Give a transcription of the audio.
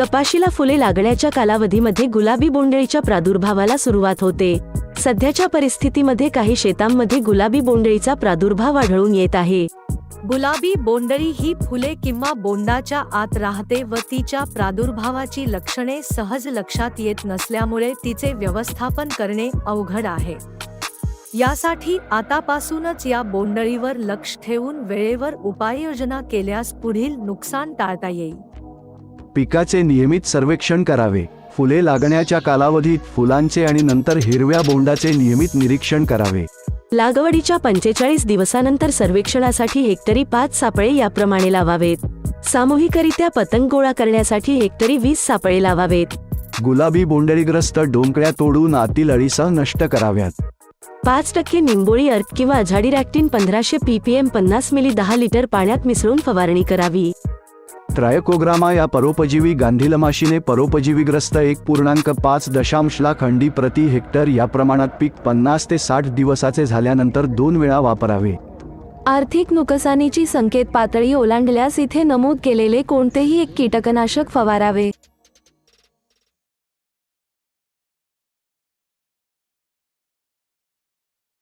कपाशीला फुले लागण्याच्या कालावधीमध्ये गुलाबी बोंडळीच्या प्रादुर्भावाला सुरुवात होते. सध्याच्या परिस्थितीमध्ये काही शेतांमध्ये गुलाबी बोंडळीचा प्रादुर्भाव आढळून येत आहे. गुलाबी बोंडळी ही फुले किंवा बोंडाच्या आत राहते व तिच्या प्रादुर्भावाची लक्षणे सहज लक्षात येत नसल्यामुळे तिचे व्यवस्थापन करणे अवघड आहे. यासाठी आतापासूनच या बोंडळीवर लक्ष ठेवून वेळेवर उपाययोजना केल्यास पुढील नुकसान टाळता येईल. पिकाचे नियमित सर्वेक्षण करावे. फुले लागण्याच्या कालावधीत फुलांचे आणि नंतर हिरव्या बोंडाचे नियमित निरीक्षण करावे. लागवडीच्या पंचेचाळीस दिवसानंतर सर्वेक्षणासाठी हेक्टरी पाच सापळे याप्रमाणे लावावेत. सामूहिकरित्या पतंग गोळा करण्यासाठी हेक्टरी वीस सापळे लावावेत. गुलाबी बोंडळीग्रस्त डोंकळ्या तोडून आतील अळीसह नष्ट कराव्यात. पाच टक्के निंबोळी अर्क किंवा अझाडिरॅक्टिन पंधराशे पीपीएम पन्नास मिली दहा लिटर पाण्यात मिसळून फवारणी करावी. ट्रायकोग्रामा या परोपजीवी गांधीलमाशीने परोपजीवीग्रस्त एक पूर्णांक पाच दशांश लाख अंडी प्रति हेक्टर या प्रमाणात पीक पन्नास ते साठ दिवसाचे झाल्यानंतर दोन वेळा वापरावे. आर्थिक नुकसानीची संकेत पातळी ओलांडल्यास इथे नमूद केलेले कोणतेही एक कीटकनाशक फवारावे.